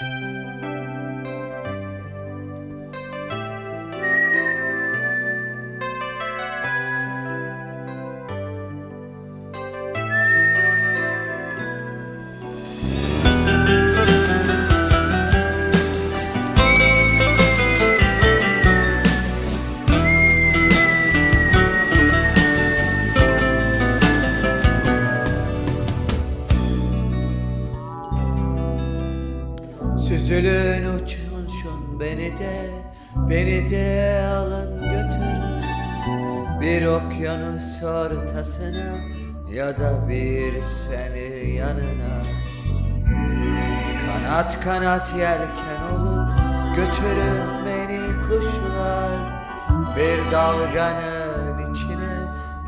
you Süzülün uçun şun beni de Beni de alın götürün. Bir okyanus ortasına Ya da bir seni yanına. Kanat kanat yelken olup Götürün beni kuşlar. Bir dalganın içine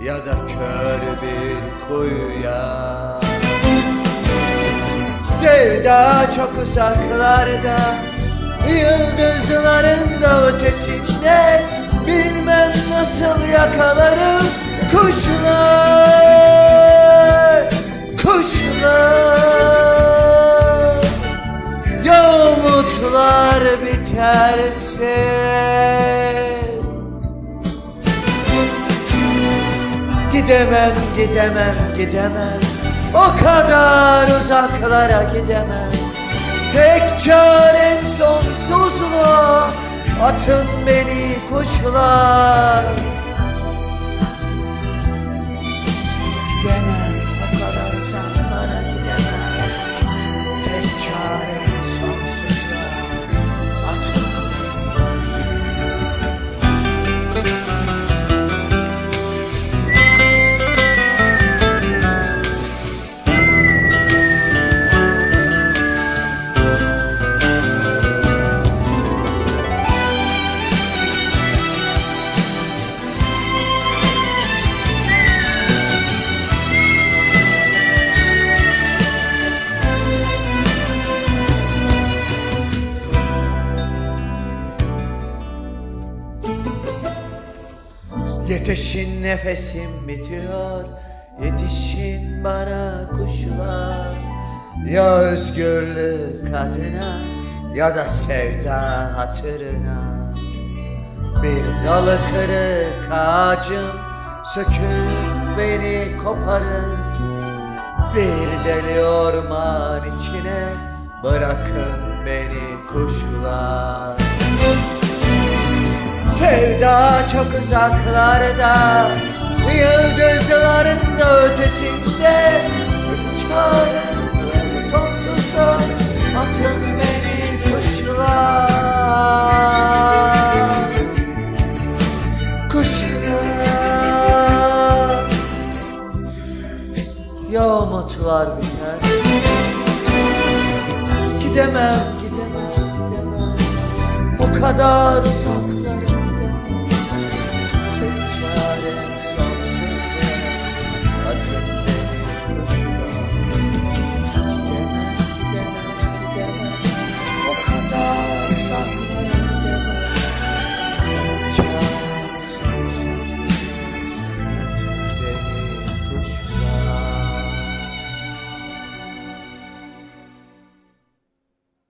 Ya da kör bir kuyuya Sevda çok uzaklarda Yıldızların da ötesinde. Bilmem nasıl yakalarım Kuşlar Kuşlar Ya umutlar biterse. Gidemem, gidemem, gidemem O kadar uzaklara gidemem. Tek çarem sonsuzluğa Atın beni kuşlar Yetişin nefesim bitiyor. Yetişin bana kuşlar. Ya özgürlük adına Ya da sevda hatırına. Bir dalı kırık ağacım Sökün beni koparın. Bir deli orman içine Bırakın beni kuşlar Sevda çok uzaklarda Yıldızların da ötesinde. Tek çarem sonsuzda Atın beni kuşlar Kuşlar Ya umutlar biter. Gidemem, gidemem, gidemem. O kadar uzak